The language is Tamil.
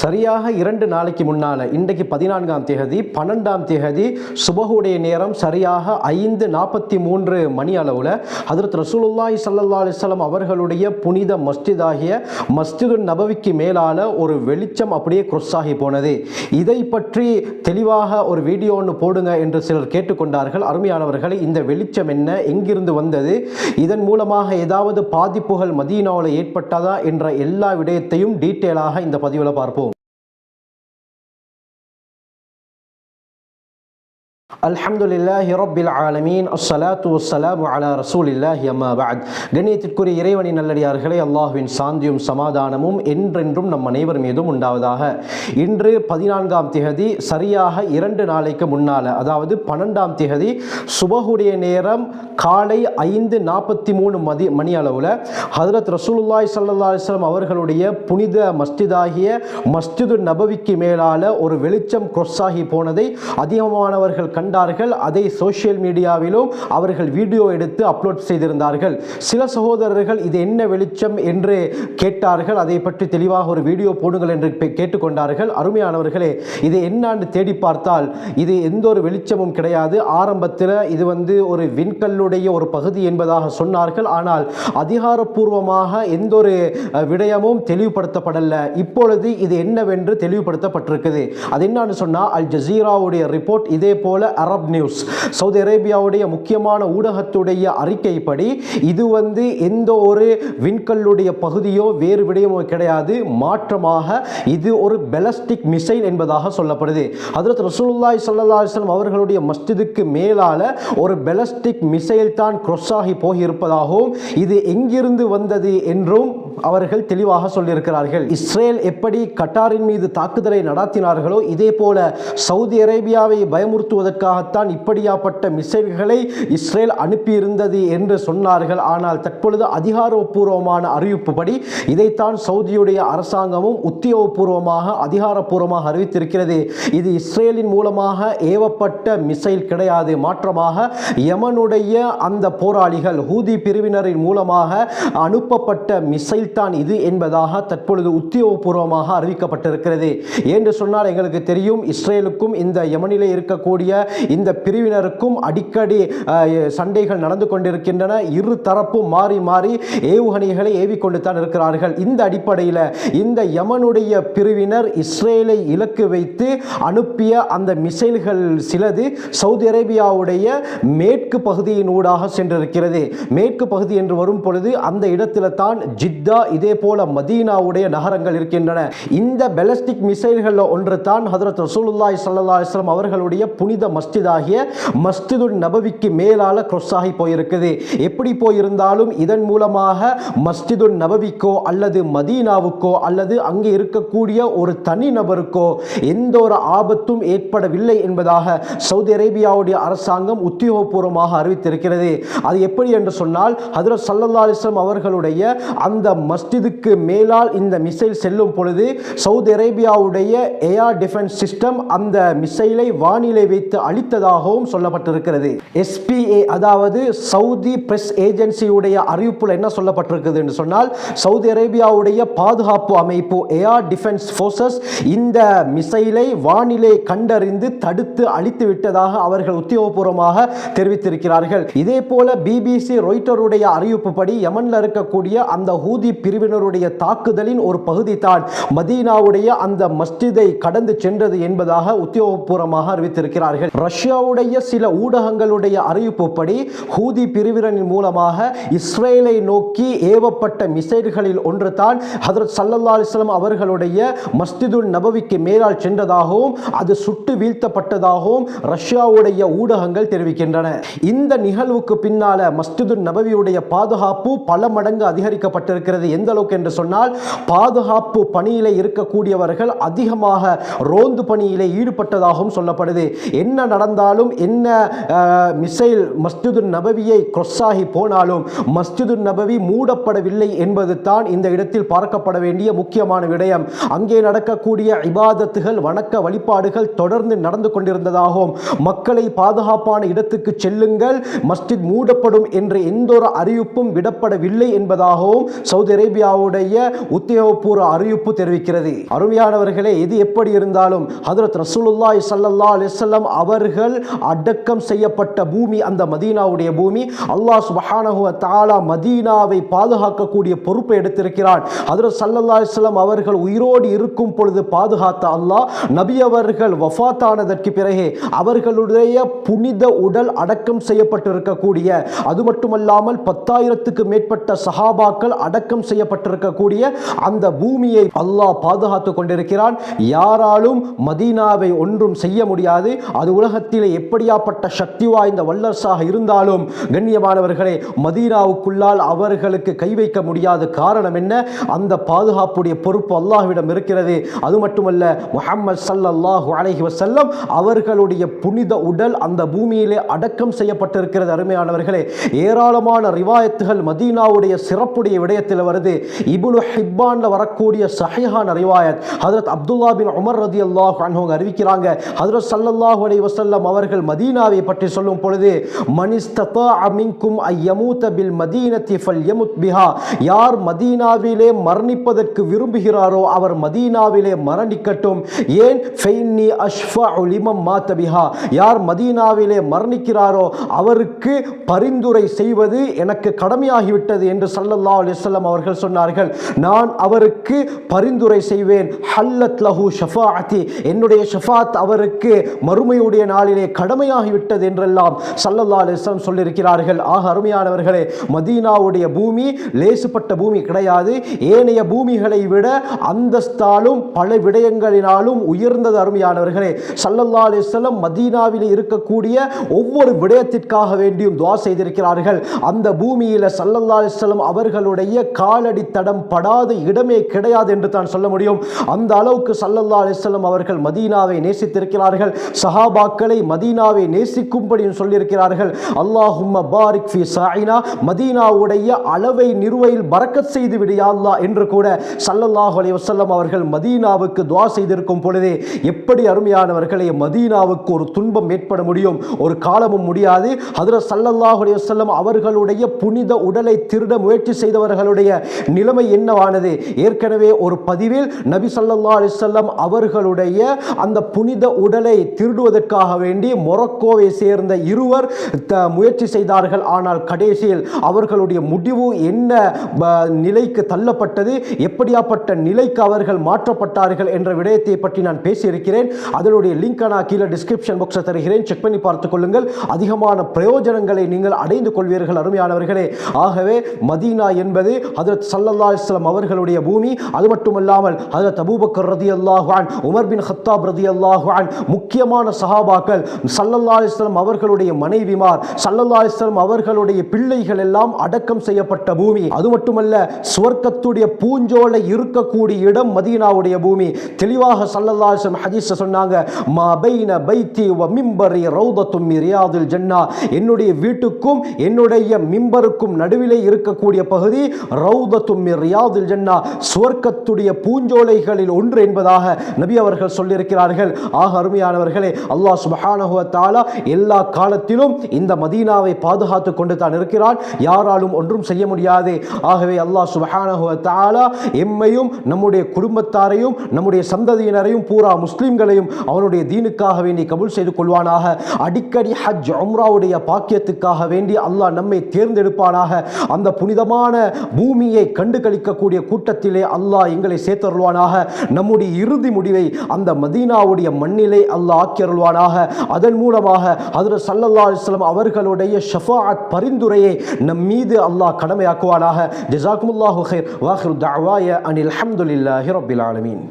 சரியாக இரண்டு நாளைக்கு முன்னால் இன்றைக்கு பதினான்காம் தேதி பன்னெண்டாம் தேதி சுபகுடைய நேரம் சரியாக ஐந்து நாற்பத்தி மூன்று மணி அளவில் ஹதரத் ரசூலுல்லாய் சல்லா அலிஸ்லாம் அவர்களுடைய புனித மஸ்ஜிதாகிய மஸ்ஜிது நபவிக்கு மேலால ஒரு வெளிச்சம் அப்படியே க்ரொஸ் ஆகி போனது. இதை பற்றி தெளிவாக ஒரு வீடியோ ஒன்று போடுங்க என்று சிலர் கேட்டுக்கொண்டார்கள். அருமையானவர்களை இந்த வெளிச்சம் என்ன? எங்கிருந்து வந்தது? இதன் மூலமாக ஏதாவது பாதிப்புகள் மதீனாவில் ஏற்பட்டதா என்ற எல்லா விடயத்தையும் டீட்டெயிலாக இந்த பதிவில் பார்ப்போம். அல்ஹம்துலில்லாஹி ரப்பில் ஆலமீன். அஸ்ஸலாத்து வஸ்ஸலாமு அலா ரசூலில்லாஹி அம்மா பாத் கண்ணியத்திற்குரிய இறைவனின் நல்லடியார்களே அல்லாஹ்வின் சாந்தியும் சமாதானமும் என்றென்றும் நம் அனைவர் மீதும் உண்டாவதாக. இன்று பதினான்காம் திகதி சரியாக இரண்டு நாளைக்கு முன்னால் அதாவது பன்னெண்டாம் திகதி சுபகுடைய நேரம் காலை ஐந்து நாற்பத்தி மூணு மதி மணி அளவில் ஹதரத் ரசூலுல்லாய் ஸல்லல்லாஹு அவர்களுடைய புனித மஸ்ஜிதாகிய மஸ்ஜிது நபவிக்கு மேலால ஒரு வெளிச்சம் கொஸ்ஸாகி போனதை அதிகமானவர்கள் கண் கண்டார்கள். அதை சோஷியல் மீடியாவிலும் அவர்கள் வீடியோ எடுத்து அப்லோட் செய்திருந்தார்கள். சில சகோதரர்கள் இது என்ன வெளிச்சம் என்று கேட்டார்கள். அதை பற்றி தெளிவாக ஒரு வீடியோ போடுங்கள் என்று கேட்டுக்கொண்டார்கள். அருமையானவர்களே இதை என்னான்னு தேடி பார்த்தால் இது எந்த ஒரு வெளிச்சமும் கிடையாது. ஆரம்பத்தில் இது வந்து ஒரு விண்கல்லுடைய ஒரு பகுதி என்பதாக சொன்னார்கள். ஆனால் அதிகாரப்பூர்வமாக எந்த ஒரு விடயமும் தெளிவுபடுத்தப்படல. இப்பொழுது இது என்னவென்று தெளிவுபடுத்தப்பட்டிருக்குது. அது என்னன்னு சொன்னால் அல் ஜசீராவுடைய ரிப்போர்ட் இதே போல அரப் நியூஸ். சவுதி அரேபியாவுடைய முக்கியமான ஊடகத்துடைய அறிக்கைப்படி இது வந்து எந்த ஒரு விண்கல்லுடைய பகுதியோ வேறு விடயமோ கிடையாது. மாற்றமாக இது ஒரு பெலஸ்டிக் மிசைல் என்பதாக சொல்லப்படுது. அதில் ரசூலுல்லாய் ஸல்லல்லாஹு அவர்களுடைய மஸ்ஜிதுக்கு மேலால ஒரு பெலஸ்டிக் மிசைல் தான் cross ஆகி போயிருப்பதாகவும் இது எங்கிருந்து வந்தது என்றும் அவர்கள் தெளிவாக சொல்லியிருக்கிறார்கள். இஸ்ரேல் எப்படி கட்டாரின் மீது தாக்குதலை நடத்தினார்களோ இதே போல சவுதி அரேபியாவை பயமுறுத்துவதற்காகத்தான் இப்படியாப்பட்ட மிசைல்களை இஸ்ரேல் அனுப்பியிருந்தது என்று சொன்னார்கள். ஆனால் தற்பொழுது அதிகாரப்பூர்வமான அறிவிப்புப்படி இதைத்தான் சவுதியுடைய அரசாங்கமும் உத்தியோகபூர்வமாக அதிகாரப்பூர்வமாக அறிவித்திருக்கிறது. இது இஸ்ரேலின் மூலமாக ஏவப்பட்ட மிசைல் கிடையாது. மாற்றமாக யமனுடைய அந்த போராளிகள் ஹூதி பிரிவினரின் மூலமாக அனுப்பப்பட்ட மிசைல் தான் இது என்பதாக தற்பொழுது உத்தியோகபூர்வமாக அறிவிக்கப்பட்டிருக்கிறது. என்று சொன்னால் எங்களுக்கு தெரியும் இஸ்ரேலுக்கும் இந்த யமனிலே இருக்கக்கூடிய இந்த பிரிவினருக்கும் அடிக்கடி சண்டைகள் நடந்து கொண்டிருக்கின்றன. இரு தரப்பும் மாறி மாறி ஏவுகணைகளை ஏவிக்கொண்டு தான் இருக்கிறார்கள். இந்த அடிப்படையில் இந்த யமனுடைய பிரிவினர் இஸ்ரேலை இலக்கு வைத்து அனுப்பிய அந்த மிசைல்கள் சிலது சவுதி அரேபியாவுடைய மேற்கு பகுதியின் ஊடாக சென்றிருக்கிறது. மேற்கு பகுதி என்று வரும் பொழுது அந்த இடத்துல தான் ஜித்தா இதே போல மதீனாவுடைய நகரங்கள் இருக்கின்றன. இந்த பெலஸ்டிக் மிசைல்களில் ஒன்று தான் ஹதரத் ரசூலுல்லாய் சல்லா அலைஹி அவர்களுடைய புனித மஸ்ஜித் ஆகிய மஸ்ஜிதுன் நபவிக்கு மேலால cross ஆகி போயிருக்குது. எப்படி போயிருந்தாலும் இதன் மூலமாக மஸ்ஜிது நபவிக்கோ அல்லது மதீனாவுக்கோ அல்லது அங்கே இருக்கக்கூடிய ஒரு தனி நபருக்கோ எந்த ஒரு ஆபத்தும் ஏற்படவில்லை என்பதாக சவுதி அரேபியாவுடைய அரசாங்கம் உத்தியோகபூர்வமாக அறிவித்திருக்கிறது. அது எப்படி என்று சொன்னால் ஹதரத் சல்லா அலிஸ்லாம் அவர்களுடைய அந்த மஸ்ஜிதுக்கு மேலால் இந்த மிசைல் செல்லும் பொழுது சவுதி அரேபியாவுடைய ஏஆர் டிஃபென்ஸ் சிஸ்டம் அந்த மிசைலை வானிலை வைத்து அழித்ததாகவும் சொல்லப்பட்டிருக்கிறது. எஸ்பிஏ அதாவது சவுதி பிரஸ் ஏஜென்சியுடைய அறிவிப்புல என்ன சொல்லப்பட்டிருக்குது என்று சொன்னால் சவுதி அரேபியாவுடைய பாதுகாப்பு அமைப்பு ஏஆர் டிஃபென்ஸ் ஃபோர்ஸஸ் இந்த மிசைலை வானிலை கண்டறிந்து தடுத்து அழித்து விட்டதாக அவர்கள் உத்தியோகபூர்வமாக தெரிவித்திருக்கிறார்கள். இதே போல பிபிசி ரொய்ட்டருடைய அறிவிப்புப்படி யமன்ல இருக்கக்கூடிய அந்த ஹூதி பிரிவினருடைய தாக்குதலின் ஒரு பகுதி தான் மதீனாவுடைய அந்த மஸ்ஜிதை கடந்து சென்றது என்பதாக உத்தியோகபூர்வமாக அறிவித்திருக்கிறார்கள். ரஷ்யாவுடைய சில ஊடகங்களுடைய அறிவிப்புப்படி ஹூதி பிரிவினரின் மூலமாக இஸ்ரேலை நோக்கி ஏவப்பட்ட மிசைல்களில் ஒன்று தான் ஹதரத் சல்லல்லா அலிஸ்லாம் அவர்களுடைய மஸ்ஜிதுல் நபவிக்கு மேலால் சென்றதாகவும் அது சுட்டு வீழ்த்தப்பட்டதாகவும் ரஷ்யாவுடைய ஊடகங்கள் தெரிவிக்கின்றன. இந்த நிகழ்வுக்கு பின்னால மஸ்ஜிது நபவியுடைய பாதுகாப்பு பல மடங்கு அதிகரிக்கப்பட்டிருக்கிறது. எந்த அளவுக்கு என்று சொன்னால் பாதுகாப்பு பணியிலே இருக்கக்கூடியவர்கள் அதிகமாக ரோந்து பணியிலே ஈடுபட்டதாகவும் சொல்லப்படுது. என்ன நடந்தாலும் என்ன மிசைல் மஸ்ஜிது நபவியை cross ஆகி போனாலும் மஸ்ஜிது நபவி மூடப்படவில்லை என்பது தான் இந்த இடத்தில் பார்க்கப்பட வேண்டிய முக்கியமான விடயம். அங்கே நடக்கக்கூடிய இபாதத்துகள் வணக்க வழிபாடுகள் தொடர்ந்து நடந்து கொண்டிருந்ததாகவும் மக்களை பாதுகாப்பான இடத்துக்கு செல்லுங்கள் மஸ்ஜித் மூடப்படும் என்ற எந்த ஒரு அறிவிப்பும் விடப்படவில்லை என்பதாகவும் சவுதி சவுதி அரேபியாவுடைய உத்தியோகபூர்வ அறிவிப்பு தெரிவிக்கிறது. அருமையானவர்களே இது எப்படி இருந்தாலும் ஹதரத் ரசூலுல்லாய் சல்லா அலிசல்லாம் அவர்கள் அடக்கம் செய்யப்பட்ட பூமி அந்த மதீனாவுடைய பூமி அல்லாஹ் சுபஹானஹு தாலா மதீனாவை பாதுகாக்கக்கூடிய பொறுப்பை எடுத்திருக்கிறான். ஹதரத் சல்லல்லா அலிஸ்லாம் அவர்கள் உயிரோடு இருக்கும் பொழுது பாதுகாத்த அல்லாஹ் நபி அவர்கள் வஃபாத்தானதற்கு பிறகு அவர்களுடைய புனித உடல் அடக்கம் செய்யப்பட்டிருக்கக்கூடிய அது மட்டுமல்லாமல் பத்தாயிரத்துக்கு மேற்பட்ட சஹாபாக்கள் அடக்கம் செய்யப்பட்டிருக்கக்கூடிய அந்த பூமியை அல்லாஹ் பாதுகாத்து கொண்டிருக்கிறான். யாராலும் மதீனாவை ஒன்றும் செய்ய முடியாது. அது உலகத்திலே எப்படியாப்பட்ட சக்தி வாய்ந்த வல்லரசாக இருந்தாலும் கண்ணியமானவர்களே மதீனாவுக்குள்ளால் அவர்களுக்கு கை வைக்க முடியாத காரணம் என்ன? அந்த பாதுகாப்புடைய பொறுப்பு அல்லாஹ்விடம் இருக்கிறது. அது மட்டுமல்ல முஹம்மது சல்லாஹு அலஹி வசல்லம் அவர்களுடைய புனித உடல் அந்த பூமியிலே அடக்கம் செய்யப்பட்டிருக்கிறது. அருமையானவர்களே ஏராளமான ரிவாயத்துகள் மதீனாவுடைய சிறப்புடைய விடயத்தில் வருது. இப்னு ஹிப்பான்ல வரக்கூடிய சஹீஹான ரிவாயத் ஹதரத் அப்துல்லா பின் உமர் ரதி அல்லாஹ் அவங்க அறிவிக்கிறாங்க. ஹதரத் ஸல்லல்லாஹு அலி வசல்லம் அவர்கள் மதீனாவை பற்றி சொல்லும் பொழுது மனிஸ்தபா அமிங்கும் ஐயமூத்த பில் மதீனத்தி ஃபல் யமுத் பிஹா. யார் மதீனாவிலே மரணிப்பதற்கு விரும்புகிறாரோ அவர் மதீனாவிலே மரணிக்கட்டும். ஏன்? ஃபைன்னி அஷ்ஃபா உலிமம் மாத்த பிஹா. யார் மதீனாவிலே மரணிக்கிறாரோ அவருக்கு பரிந்துரை செய்வது எனக்கு கடமையாகிவிட்டது என்று சல்லல்லா அலைஹி வஸல்லம் அவர்கள் சொன்னார்கள் நான் அவருக்கு பரிந்துரை செய்வேன். ஹல்லத் லஹு ஷஃபாஅத்தி என்னுடைய ஷஃபாத் அவருக்கு மறுமையுடைய நாளிலே கடமையாகிவிட்டது என்றெல்லாம் சல்லல்லா அலைஹி சொல்லியிருக்கிறார்கள். ஆக அருமையானவர்களே மதீனாவுடைய பூமி லேசுப்பட்ட பூமி கிடையாது. ஏனைய பூமிகளை விட அந்தஸ்தாலும் பல விடயங்களினாலும் உயர்ந்தது அருமையானவர்களே. சல்லல்லா அலிஸ்லம் மதீனாவில் இருக்கக்கூடிய ஒவ்வொரு விடயத்திற்காக வேண்டியும் துவா செய்திருக்கிறார்கள். அந்த பூமியில் சல்லல்லா அலிஸ்லம் அவர்களுடைய காலடி தடம் படாத இடமே கிடையாது என்று தான் சொல்ல முடியும். அந்த அளவுக்கு சல்லல்லா அலைஹி அவர்கள் மதீனாவை நேசித்திருக்கிறார்கள். சஹாபாக்களை மதீனாவை நேசிக்கும்படியும் சொல்லியிருக்கிறார்கள். அல்லாஹும்ம பாரிக் ஃபி சாயினா. மதீனாவுடைய அளவை நிறுவையில் பறக்கச் செய்து விடியாதா அல்லாஹ் என்று கூட சல்லல்லாஹு அலி வஸல்லம் அவர்கள் மதீனாவுக்கு துவா செய்திருக்கும் பொழுதே எப்படி அருமையானவர்களே மதீனாவுக்கு ஒரு துன்பம் ஏற்பட முடியும்? ஒரு காலமும் முடியாது. அதில் சல்லல்லாஹு அலைஹி வஸல்லம் அவர்களுடைய புனித உடலை திருட முயற்சி செய்தவர்களுடைய நிலைமை என்னவானது? ஏற்கனவே ஒரு பதிவில் நபி ஸல்லல்லாஹு அலைஹி அவர்களுடைய அந்த புனித உடலை திருடுவதற்காக வேண்டி மொரக்கோவை சேர்ந்த இருவர் முயற்சி செய்தார்கள். ஆனால் கடைசியில் அவர்களுடைய முடிவு என்ன? நிலைக்கு தள்ளப்பட்டது. எப்படியாப்பட்ட நிலைக்கு அவர்கள் மாற்றப்பட்டார்கள் என்ற விடயத்தை பற்றி நான் பேசியிருக்கிறேன். அதனுடைய லிங்க் நான் கீழே டிஸ்கிரிப்ஷன் பாக்ஸை தருகிறேன். செக் பண்ணி பார்த்துக் கொள்ளுங்கள். அதிகமான பிரயோஜனங்களை நீங்கள் அடைந்து கொள்வீர்கள் அருமையானவர்களே. ஆகவே மதீனா என்பது ஹதரத் சல்லல்லா இஸ்லாம் அவர்களுடைய பூமி அது மட்டுமல்லாமல் ஹதரத் அபூபக்கர் ரதி அல்லாஹான் உமர் பின் ஹத்தாப் ரதி அல்லாஹான் முக்கியமான சஹாபாக்கள் சல்லல்லா இஸ்லாம் அவர்களுடைய மனைவிமார் சல்லல்லா இஸ்லாம் அவர்களுடைய பிள்ளைகள் எல்லாம் அடக்கம் செய்யப்பட்ட பூமி. அது மட்டுமல்ல சுவர்க்கத்துடைய பூஞ்சோலை இருக்கக்கூடிய இடம் மதீனாவுடைய பூமி. தெளிவாக சல்லல்லா இஸ்லாம் ஹதீஸ் சொன்னாங்க மா பைன பைத்தி வ மிம்பரி ரௌதத்தும் ரியாதில் ஜன்னா. என்னுடைய வீட்டுக்கும் என்னுடைய மிம்பருக்கும் நடுவிலே இருக்கக்கூடிய பகுதி ரௌ மின் ரியாதில் ஜன்னா சுவர்க்கத்துடைய பூஞ்சோலைகளில் ஒன்று என்பதாக நபி அவர்கள் சொல்லியிருக்கிறார்கள். ஆக அருமையானவர்களே அல்லாஹ் சுப்ஹானஹு எல்லா காலத்திலும் இந்த மதீனாவை பாதுகாத்து கொண்டு தான் இருக்கிறான். யாராலும் ஒன்றும் செய்ய முடியாது. ஆகவே அல்லாஹ் சுப்ஹானஹு எம்மையும் நம்முடைய குடும்பத்தாரையும் நம்முடைய சந்ததியினரையும் பூரா முஸ்லீம்களையும் அவனுடைய தீனுக்காக வேண்டி கபுல் செய்து கொள்வானாக. அடிக்கடி ஹஜ் உம்ராவுடைய பாக்கியத்துக்காக வேண்டி அல்லாஹ் நம்மை தேர்ந்தெடுப்பானாக. அந்த புனிதமான பூமி பூமியை கண்டு கழிக்கக்கூடிய கூட்டத்திலே அல்லாஹ் எங்களை சேர்த்தருள்வானாக. நம்முடைய இறுதி முடிவை அந்த மதீனாவுடைய மண்ணிலே அல்லாஹ் ஆக்கியருள்வானாக. அதன் மூலமாக அதில் சல்லல்லா அலிஸ்லாம் அவர்களுடைய ஷஃபாத் பரிந்துரையை நம் மீது அல்லாஹ் கடமையாக்குவானாக. ஜஸாக்குமுல்லாஹு ஹைர் வாஹிர் தாவாய அனில் அஹமதுல்லாஹி ரபில் ஆலமீன்.